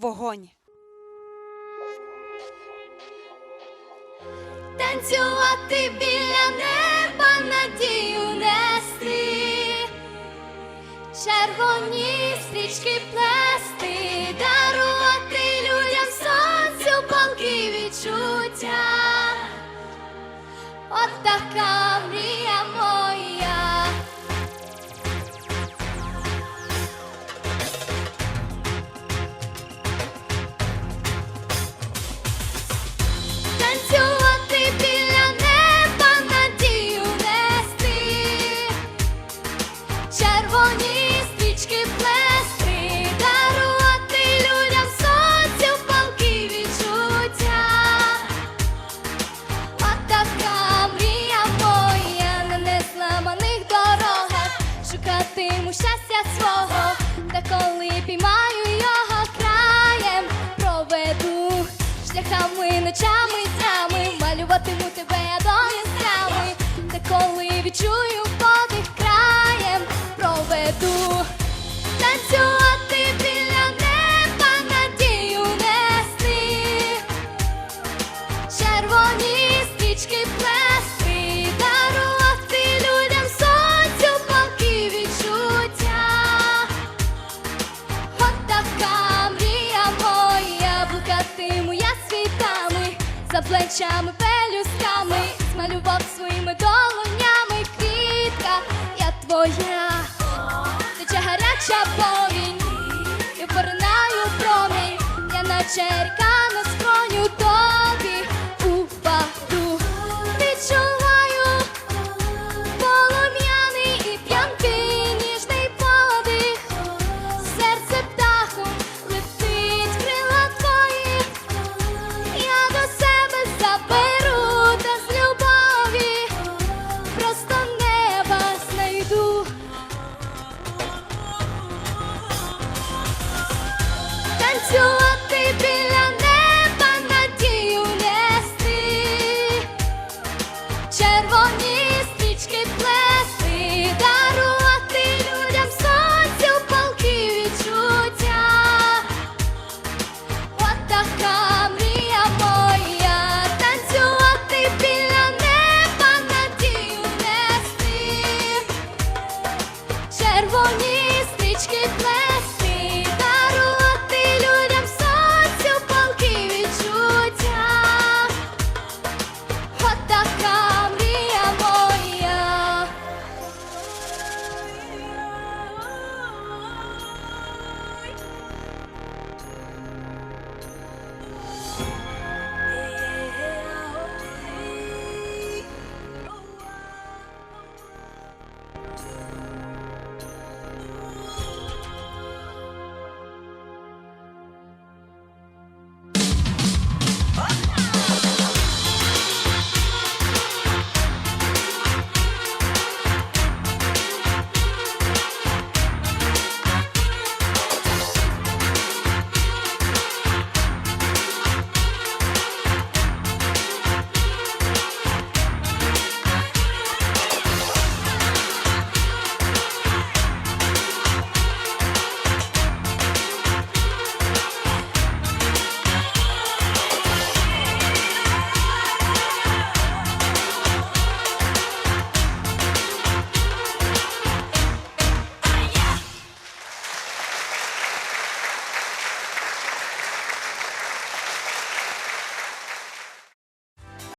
вогонь. Танцювати біля неба надію нести, червоні стрічки плести, дарувати людям сонцю палки відчуття. От така Хотиму щастя свого, та коли піймаю його краєм, проведу шляхами ночами. плечами, пелюсками, змалював своїми долонями квітка, я твоя, тече гаряча повінь, я поринаю промінь, я наче ріка.